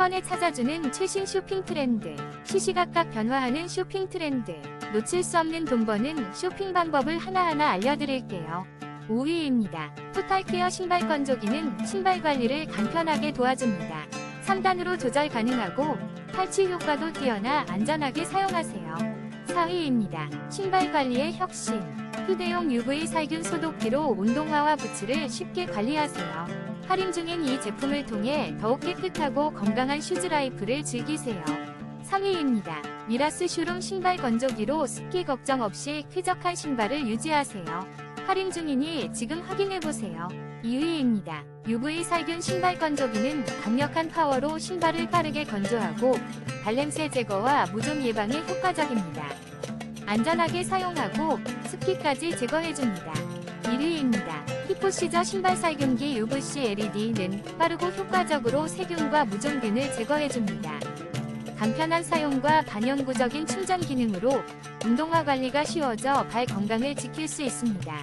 번에 찾아주는 최신 쇼핑 트렌드. 시시각각 변화하는 쇼핑 트렌드. 놓칠 수 없는 돈 버는 쇼핑 방법을 하나하나 알려드릴게요. 5위입니다. 토탈케어 신발 건조기는 신발 관리를 간편하게 도와줍니다. 3단으로 조절 가능하고 탈취 효과도 뛰어나 안전하게 사용하세요. 4위입니다. 신발 관리의 혁신. 휴대용 UV 살균 소독기로 운동화와 부츠를 쉽게 관리하세요. 할인 중인 이 제품을 통해 더욱 깨끗하고 건강한 슈즈 라이프를 즐기세요. 3위입니다. 미라스 슈룸 신발 건조기로 습기 걱정 없이 쾌적한 신발을 유지하세요. 할인 중이니 지금 확인해보세요. 2위입니다. UV 살균 신발 건조기는 강력한 파워로 신발을 빠르게 건조하고 발냄새 제거와 무좀 예방에 효과적입니다. 안전하게 사용하고 습기까지 제거해줍니다. 1위입니다. 히포시저 신발 살균기 UVC LED는 빠르고 효과적으로 세균과 무좀균을 제거해줍니다. 간편한 사용과 반영구적인 충전 기능으로 운동화 관리가 쉬워져 발 건강을 지킬 수 있습니다.